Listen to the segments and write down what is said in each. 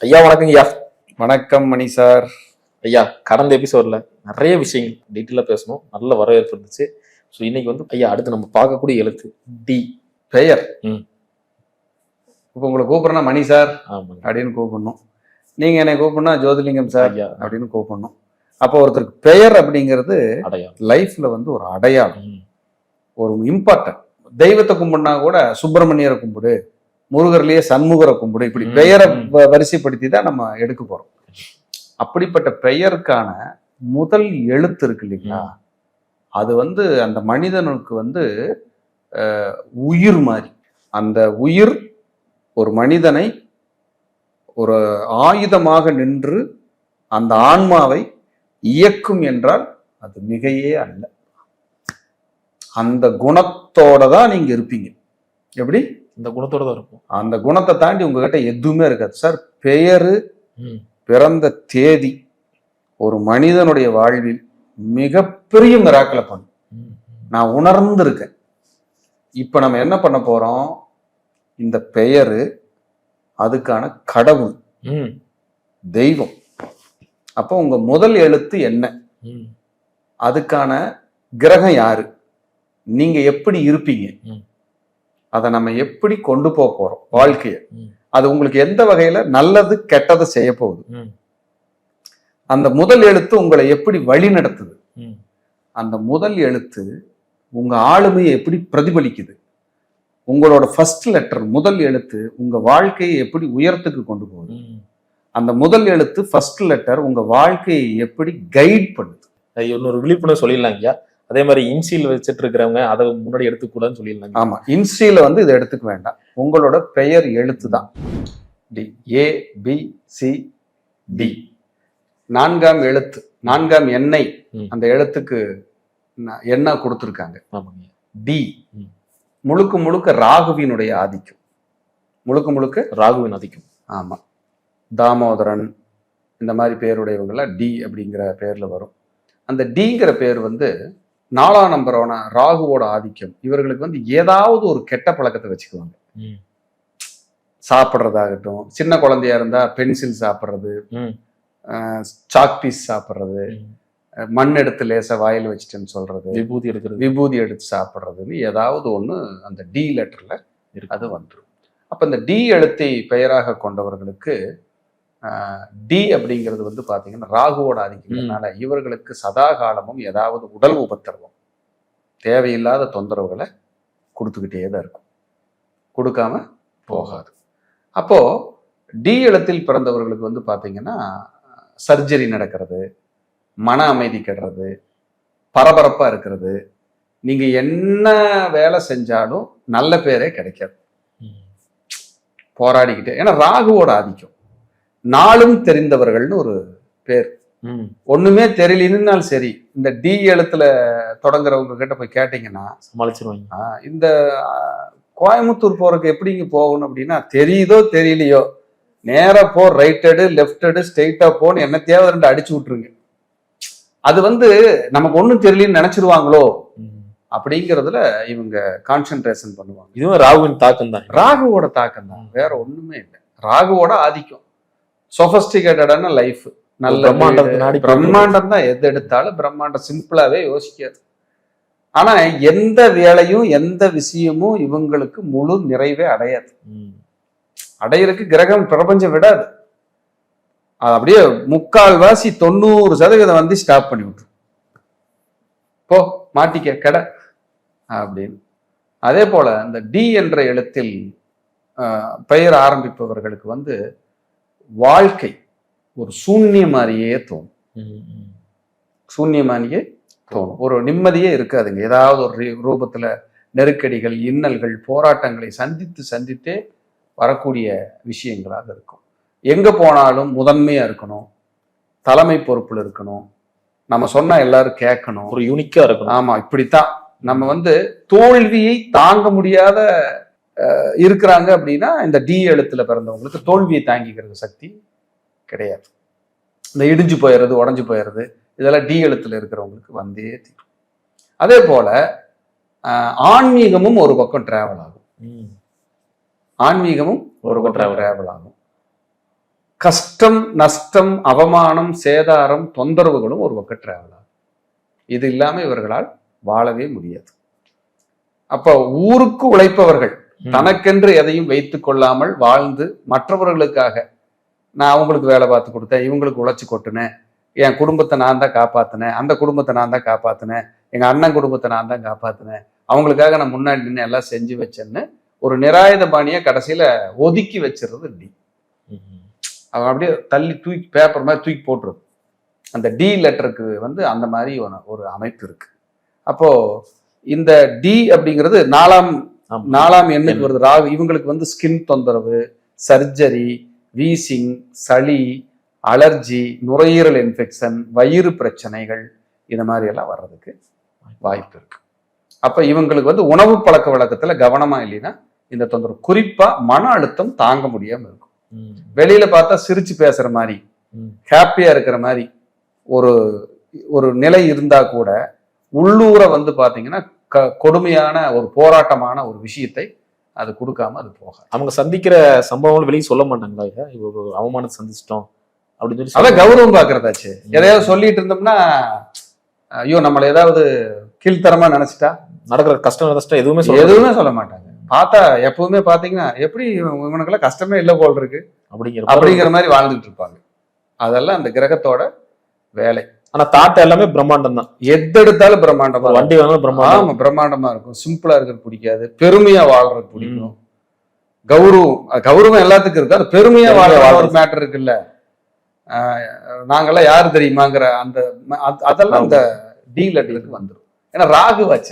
ஐயா வணக்கம் ஐயா. வணக்கம் மணி சார். ஐயா கடந்த எபிசோட்ல நிறைய விஷயங்கள் டீட்டெயிலாக பேசணும். நல்ல வரவேற்பு இருந்துச்சு. ஸோ இன்னைக்கு வந்து ஐயா அடுத்து நம்ம பார்க்கக்கூடிய எழுத்து டி பெயர். ம். இப்போ உங்களை கூப்பிடுறேன்னா மணி சார் அப்படின்னு கூப்பிடணும். நீங்க என்னை கூப்பிடணும் ஜோதிலிங்கம் சார் ஐயா. அப்படின்னு கூப்பிடணும். அப்போ ஒருத்தருக்கு பெயர் அப்படிங்கிறது லைஃப்ல வந்து ஒரு அடையாளம். ஒரு இம்பார்ட்டன்ட் தெய்வத்தை கும்பிடுனா கூட சுப்பிரமணியரை கும்பிடு. முருகர்லயே சண்முகரை கும்பிடு. இப்படி பெயரை வரிசைப்படுத்தி தான் நம்ம எடுக்க போறோம். அப்படிப்பட்ட பெயருக்கான முதல் எழுத்து இருக்கு இல்லைங்களா? அது வந்து அந்த மனிதனுக்கு வந்து உயிர் மாதிரி. அந்த உயிர் ஒரு மனிதனை ஒரு ஆயுதமாக நின்று அந்த ஆன்மாவை இயக்கும் என்றால் அது மிகையே அல்ல. அந்த குணத்தோட தான் நீங்க இருப்பீங்க. எப்படி? இந்த குணத்தோட தான் இருக்கும். அந்த குணத்தை தாண்டி உங்ககிட்ட எதுவுமே இருக்காது. சார் பெயரு பிறந்த தேதி ஒரு மனிதனுடைய வாழ்வில் மிகப்பெரிய மிராக்கலை பண்ணும். நான் உணர்ந்திருக்கேன். இப்ப நம்ம என்ன பண்ண போறோம்? இந்த பெயரு அதுக்கான கடவுள் தெய்வம். அப்போ உங்க முதல் எழுத்து என்ன? அதுக்கான கிரகம் யாரு? நீங்க எப்படி இருப்பீங்க. அதை நம்ம எப்படி கொண்டு போக போறோம் வாழ்க்கைய. அது உங்களுக்கு எந்த வகையில நல்லது கெட்டது செய்ய போகுது? அந்த முதல் எழுத்து உங்களை எப்படி வழி நடத்துது? அந்த முதல் எழுத்து உங்க ஆளுமையை எப்படி பிரதிபலிக்குது? உங்களோட ஃபர்ஸ்ட் லெட்டர் முதல் எழுத்து உங்க வாழ்க்கையை எப்படி உயரத்துக்கு கொண்டு போகுது. அந்த முதல் எழுத்து ஃபர்ஸ்ட் லெட்டர் உங்க வாழ்க்கையை எப்படி கைட் பண்ணுது? இன்னொரு விழிப்புணர்வு சொல்லிடலாம் ஐயா அதே மாதிரி இன்சியல் வச்சுட்டு இருக்கிறவங்க அதை முன்னாடி எடுத்துக்கூடாதுன்னு சொல்லிடலாம் ஆமா இன்ஸ்டில வந்து இதை எடுத்துக்க வேண்டாம். உங்களோட பெயர் எழுத்து தான் D A B C D. நான்காம் எழுத்து நான்காம் எண்ணெய். அந்த எழுத்துக்கு எண்ணெய் கொடுத்துருக்காங்க? டி. முழுக்க முழுக்க ராகுவினுடைய ஆதிக்கம். முழுக்க முழுக்க ராகுவின் அதிகம் ஆமா. தாமோதரன் இந்த மாதிரி பேருடையவங்கெல்லாம் டி அப்படிங்கிற பேர்ல வரும். அந்த டிங்கிற பேர் வந்து நாலாம் நம்பரான ராகுவோட ஆதிக்கம். இவர்களுக்கு வந்து ஏதாவது ஒரு கெட்ட பழக்கத்தை வச்சுக்குவாங்க. சாப்பிட்றதாகட்டும் சின்ன குழந்தையா இருந்தா பென்சில் சாப்பிட்றது சாக் பீஸ் சாப்பிட்றது. மண் எடுத்து லேசா வாயில் வச்சுட்டேன்னு சொல்றது விபூதி எடுக்கிறது. விபூதி எடுத்து சாப்பிட்றதுன்னு ஏதாவது ஒண்ணு அந்த டி லெட்டர்ல. அது வந்துடும் அப்ப இந்த டி எழுத்தை பெயராக கொண்டவர்களுக்கு டி அப்படிங்கிறது வந்து பாத்தீங்கன்னா ராகுவோட ஆதிக்கிறதுனால இவர்களுக்கு சதா காலமும் ஏதாவது உடல் உபத்திரவம் தேவையில்லாத தொந்தரவுகளை கொடுத்துக்கிட்டே தான் இருக்கும். கொடுக்காம போகாது. அப்போ டி எழுத்தில் பிறந்தவர்களுக்கு வந்து பாத்தீங்கன்னா சர்ஜரி நடக்கிறது மன அமைதி கெடுறது பரபரப்பா இருக்கிறது. நீங்க என்ன வேலை செஞ்சாலும் நல்ல பேரே கிடைக்காது. போராடிக்கிட்டே ஏன்னா ராகுவோட ஆதிக்கம். நாளும் தெரிந்தவர்கள்னு ஒரு ம். ஒண்ணுமே தெரியலனாலும் சரி இந்த டி எழுத்துல தொடங்குறவங்க கிட்ட போய் கேட்டீங்கன்னா சமாளிச்சிருவாங்க. இந்த கோயம்புத்தூர் போறதுக்கு எப்படிங்க போகணும் அப்படின்னா தெரியுதோ தெரியலையோ நேரா போ ரைட் எடு லெஃப்ட் எடு ஸ்ட்ரெயிட்டா போன்னு என்ன தேவை ரெண்டு அடிச்சு விட்டுருங்க. அது வந்து நமக்கு ஒண்ணும் தெரியலன்னு நினைச்சிருவாங்களோ. அப்படிங்கிறதுல இவங்க கான்சென்ட்ரேஷன் பண்ணுவாங்க. இதுவும் ராகுவின் தாக்கம் தான் ராகுவோட தாக்கம் தான் வேற ஒண்ணுமே இல்லை. ராகுவோட ஆதிக்கம். சொபஸ்டிகேட்டடான லைஃப் நல்ல பிரம்மாண்டத்தை வீடு, நாடி பிரம்மாண்டம் தான் எது எடுத்தாலும் பிரம்மாண்டம் சிம்பிளாவே யோசிக்காது. ஆனா எந்த வேலையும் எந்த விஷயமும் இவங்களுக்கு முழு நிறைவே அடையாது. அடையிறதுக்கு கிரகம் பிரபஞ்சம் விடாது. அது அப்படியே முக்கால்வாசி தொண்ணூறு சதவீதம் வந்து ஸ்டாப் பண்ணி விட்டுரும். போ மாட்டிக்க கடை அப்படின்னு. அதே போல இந்த டி என்ற எழுத்தில் பெயர் ஆரம்பிப்பவர்களுக்கு வந்து வாழ்க்கை ஒரு சூன்ய மாதிரியே தோணும். சூன்ய மாதிரியே தோணும். ஒரு நிம்மதியே இருக்காதுங்க. ஏதாவது ஒரு ரூபத்துல நெருக்கடிகள் இன்னல்கள் போராட்டங்களை சந்தித்து சந்தித்தே வரக்கூடிய விஷயங்களாக இருக்கும். எங்க போனாலும் முதன்மையா இருக்கணும். தலைமை பொறுப்புல இருக்கணும். நம்ம சொன்னா எல்லாரும் கேட்கணும். ஒரு யூனிக்கா இருக்கணும். ஆமா இப்படித்தான். நம்ம வந்து தோல்வியை தாங்க முடியாத இருக்கிறாங்க அப்படின்னா இந்த டி எழுத்துல பிறந்தவங்களுக்கு தோல்வியை தாங்கிக்கிறது சக்தி கிடையாது இந்த இடிஞ்சு போயிடுறது உடஞ்சு போயிடுறது இதெல்லாம் டி எழுத்துல இருக்கிறவங்களுக்கு வந்தே தீரும் அதே போல ஆன்மீகமும் ஒரு பக்கம் டிராவல் ஆகும். ஆன்மீகமும் ஒரு பக்கம். டிராவல் ஆகும் கஷ்டம் நஷ்டம் அவமானம் சேதாரம் தொந்தரவுகளும் ஒரு பக்கம் டிராவல் ஆகும் இது இல்லாம இவர்களால் வாழவே முடியாது அப்ப ஊருக்கு உழைப்பவர்கள். தனக்கென்று எதையும் வைத்து கொள்ளாமல் வாழ்ந்து மற்றவர்களுக்காக நான் அவங்களுக்கு வேலை பார்த்து கொடுத்தேன் இவங்களுக்கு உழைச்சி கொட்டினேன். என் குடும்பத்தை நான் தான் காப்பாத்தினேன். அந்த குடும்பத்தை நான் தான் காப்பாத்தினேன். எங்க அண்ணன் குடும்பத்தை நான் தான் காப்பாத்தினேன். அவங்களுக்காக நான் முன்னாடி நின்று எல்லாம் செஞ்சு வச்சேன்னு ஒரு நிராயுத பாணியை கடைசியில ஒதுக்கி வச்சிருது டி. அவன் அப்படியே தள்ளி தூக்கி பேப்பர் மாதிரி தூக்கி போட்டுரும் அந்த டி லெட்டருக்கு வந்து அந்த மாதிரி ஒரு- ஒரு அமைப்பு இருக்கு. அப்போ இந்த டி அப்படிங்கிறது நாலாம் நாலாம் எண்ணுக்கு வருது. ராகு இவங்களுக்கு வந்து ஸ்கின் தொந்தரவு சர்ஜரி வீசிங் சளி அலர்ஜி நுரையீரல் இன்ஃபெக்ஷன் வயிறு பிரச்சனைகள் இந்த மாதிரி எல்லாம் வர்றதுக்கு வாய்ப்பு இருக்கு. அப்ப இவங்களுக்கு வந்து உணவு பழக்க வழக்கத்துல கவனமா இல்லைன்னா இந்த தொந்தரவு. குறிப்பா மன அழுத்தம் தாங்க முடியாம இருக்கும். வெளியில பார்த்தா சிரிச்சு பேசுற மாதிரி. ஹாப்பியா இருக்கிற மாதிரி ஒரு ஒரு நிலை இருந்தா கூட உள்ளூர வந்து பாத்தீங்கன்னா க- கொடுமையான ஒரு போராட்டமான ஒரு விஷயத்தை அது கொடுக்காம அது போகாது. அவங்க சந்திக்கிற சம்பவங்கள் வெளியே சொல்ல மாட்டாங்களா? ஒரு அவமானத்தை சந்திச்சிட்டோம் அப்படின்னு சொல்லி அதான் கௌரவம் பாக்குறதாச்சு எதையாவது சொல்லிட்டு இருந்தோம்னா ஐயோ நம்மளை ஏதாவது கீழ்த்தரமா நினைச்சிட்டா? நடக்கிற கஷ்டம் நஷ்டம் எதுவுமே எதுவுமே சொல்ல மாட்டாங்க. பார்த்தா எப்பவுமே பாத்தீங்கன்னா எப்படி இவன் இவனுக்கெல்லாம் கஷ்டமே இல்லை போல் இருக்கு? அப்படிங்கிற அப்படிங்கிற மாதிரி வாழ்ந்துட்டு இருப்பாங்க. அதெல்லாம் அந்த கிரகத்தோட வேலை. ஆனா தாட் எல்லாமே பிரம்மாண்டம் தான். எதெடுத்தாலும் பிரம்மாண்டமா இருக்கும். வண்டி வாங்கினா பிரம்மாண்டம். ஆமா பிரம்மாண்டமா இருக்கும். சிம்பிளா இருக்கிறது பிடிக்காது. பெருமையா வாழ்றது பிடிக்கும். கௌரவம் கௌரவம் எல்லாத்துக்கும் இருக்கு. அது பெருமையா வாழ்ற ஒரு. மேட்டர் இருக்குல்ல. நாங்கெல்லாம் யாரு தெரியுமாங்கிற அந்த அதெல்லாம் இந்த டி லெட்டருக்கு வந்துடும் ஏன்னா ராகு வச்ச.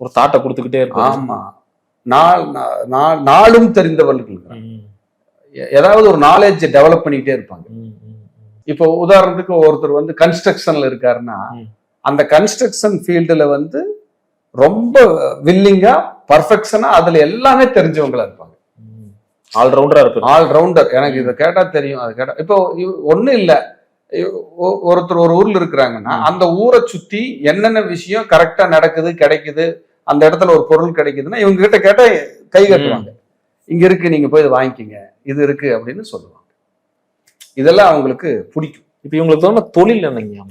ஒரு தாட்டை கொடுத்துக்கிட்டே இருக்கும் ஆமா. நாள் நாளும் தெரிந்தவர்கள் ம், எ- ஏதாவது ஒரு நாலேஜ் டெவலப் பண்ணிக்கிட்டே இருப்பாங்க. இப்போ உதாரணத்துக்கு ஒருத்தர் வந்து கன்ஸ்ட்ரக்ஷன்ல இருக்காருன்னா. அந்த கன்ஸ்ட்ரக்ஷன் ஃபீல்டுல வந்து ரொம்ப வில்லிங்கா பர்ஃபெக்ஷனா அதுல எல்லாமே தெரிஞ்சவங்களா இருப்பாங்க. ஆல்ரவுண்டரா இருப்பாரு. ஆல் ரவுண்டர் எனக்கு இதை கேட்டா தெரியும் அது கேட்டா இப்போ ஒண்ணும் இல்ல. ஒருத்தர் ஒரு ஊர்ல இருக்கிறாங்கன்னா. அந்த ஊரை சுத்தி என்னென்ன விஷயம் கரெக்டா நடக்குது கிடைக்குது அந்த இடத்துல ஒரு பொருள் கிடைக்குதுன்னா இவங்க கிட்ட கேட்டா கை கட்டுவாங்க. இங்க இருக்கு நீங்க போய் இதை வாங்கிக்கிங்க. இது இருக்கு அப்படின்னு சொல்லுவாங்க. இதெல்லாம் அவங்களுக்கு பிடிக்கும். இப்ப இவங்களுக்கு தோணுன தொழில் என்னங்க?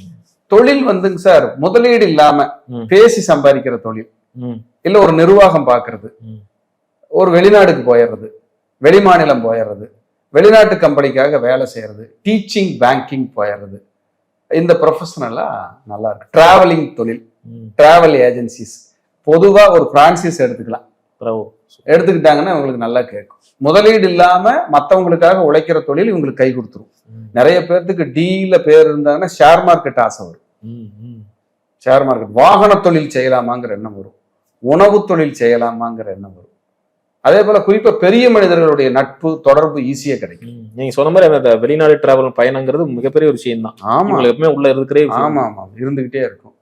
தொழில் வந்துங்க சார் முதலீடு இல்லாம. பேசி சம்பாதிக்கிற தொழில். இல்ல ஒரு நிர்வாகம் பார்க்கிறது ம். ஒரு வெளிநாடுக்கு போயிடுறது வெளிமாநிலம் போயிடுறது வெளிநாட்டு கம்பெனிக்காக வேலை செய்யறது டீச்சிங் பேங்கிங் போயிடுறது இந்த ப்ரொஃபஷனலா நல்லா இருக்கு. டிராவலிங் தொழில். டிராவல் ஏஜென்சிஸ் பொதுவா ஒரு பிரான்சிஸ் எடுத்துக்கலாம். எடுத்துக்கிட்டாங்கன்னா இவங்களுக்கு நல்லா கேட்கும். முதலீடு இல்லாம மத்தவங்களுக்காக உழைக்கிற தொழில் இவங்களுக்கு கை கொடுத்துரும். நிறைய பேர்த்துக்கு டீல பேர் இருந்தாங்கன்னா ஷேர் மார்க்கெட் ஆசை வரும். ஷேர் மார்க்கெட் வாகன தொழில் செய்யலாமாங்கிற எண்ணம் வரும். உணவு தொழில் செய்யலாமாங்கிற எண்ணம் வரும். அதே போல குறிப்பா பெரிய மனிதர்களுடைய நட்பு தொடர்பு ஈஸியா கிடைக்கும். நீங்க சொன்ன மாதிரி அந்த வெளிநாடு டிராவல் பயணங்கிறது மிகப்பெரிய ஒரு விஷயம் தான். ஆமா. எப்பவுமே உள்ள இருக்கிறே. ஆமா ஆமா. இருந்துகிட்டே இருக்கும்.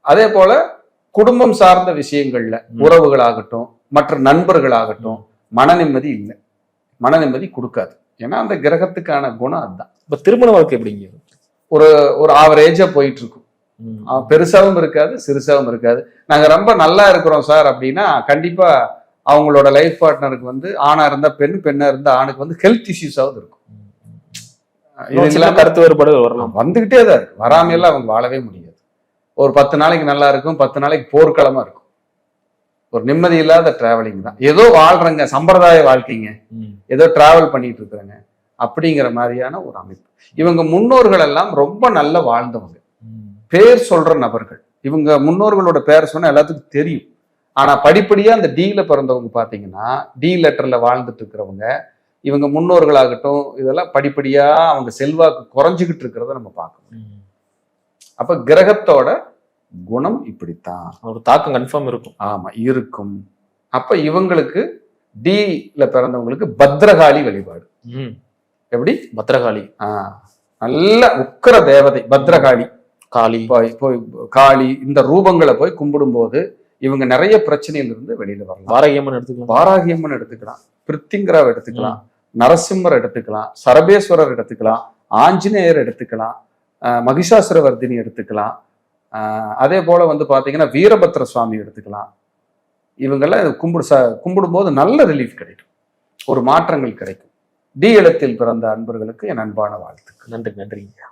அதே போல குடும்பம் சார்ந்த விஷயங்கள்ல ம். உறவுகளாகட்டும் மற்ற நண்பர்களாகட்டும் மன நிம்மதி இல்லை. மன நிம்மதி கொடுக்காது. ஏன்னா அந்த கிரகத்துக்கான குணம் அதுதான். இப்ப திருமண வாழ்க்கை எப்படிங்க? ஒரு ஆவரேஜா போயிட்டு இருக்கும் ம். ஆஹ் பெருசாவும் இருக்காது சிறுசாவும் இருக்காது. நாங்க ரொம்ப நல்லா இருக்கிறோம் சார் அப்படின்னா கண்டிப்பா அவங்களோட லைஃப் பார்ட்னருக்கு வந்து ஆணா இருந்தா பெண் பெண்ணா இருந்தா ஆணுக்கு வந்து ஹெல்த் இஷ்யூஸாவது இருக்கும். இது இன்னும் சில இல்லாம கருத்து வேறுபாடு வரலாம். வந்துகிட்டே தான் இருக்கு. வராமையெல்லாம் அவங்க வாழவே முடியாது. ஒரு பத்து நாளைக்கு நல்லா இருக்கும் பத்து நாளைக்கு போர்க்களமா இருக்கும். ஒரு நிம்மதி இல்லாத டிராவலிங் தான். ஏதோ வாழ்றங்க சம்பிரதாய வாழ்க்கைங்க. ஏதோ டிராவல் பண்ணிட்டு இருக்கிறாங்க அப்படிங்கிற மாதிரியான ஒரு அமைப்பு. இவங்க முன்னோர்கள் எல்லாம் ரொம்ப நல்ல வாழ்ந்தவங்க. பேர் சொல்ற நபர்கள். இவங்க முன்னோர்களோட பேர் சொன்னா எல்லாத்துக்கும் தெரியும். ஆனா படிப்படியா அந்த டீல பிறந்தவங்க பாத்தீங்கன்னா டி லெட்டர்ல வாழ்ந்துட்டு இருக்கிறவங்க இவங்க முன்னோர்களாகட்டும் இதெல்லாம் படிப்படியா அவங்க செல்வாக்கு குறைஞ்சுக்கிட்டு இருக்கிறத நம்ம பார்க்கணும். அப்ப கிரகத்தோட குணம் இப்படித்தான். ஒரு தாக்கம் கன்ஃபார்ம் இருக்கும். ஆமா இருக்கும். அப்ப இவங்களுக்கு டில பிறந்தவங்களுக்கு பத்ரகாளி வழிபாடு. ம். எப்படி? பத்திரகாளி ஆஹ் நல்ல உக்கிர தேவதை பத்ரகாளி. காளி. போய் போய் காளி இந்த ரூபங்களை போய் கும்பிடும்போது இவங்க நிறைய பிரச்சனையில இருந்து வெளியில வரலாம். வாரகியம்மன் எடுத்துக்கலாம். வாராகியம்மன் எடுத்துக்கலாம். பிருத்திங்கராவ் எடுத்துக்கலாம். நரசிம்மர் எடுத்துக்கலாம். சரபேஸ்வரர் எடுத்துக்கலாம். ஆஞ்சநேயர் எடுத்துக்கலாம். மகிஷாசுரவர்தினி எடுத்துக்கலாம். அதே போல வந்து பார்த்தீங்கன்னா வீரபத்ர சுவாமி எடுத்துக்கலாம். இவங்கெல்லாம் கும்பிடு ச கும்பிடும்போது நல்ல ரிலீஃப் கிடைக்கும். ஒரு மாற்றங்கள் கிடைக்கும். டி இடத்தில் பிறந்த அன்பர்களுக்கு என் அன்பான வாழ்த்துக்கள். நன்றி நன்றிங்க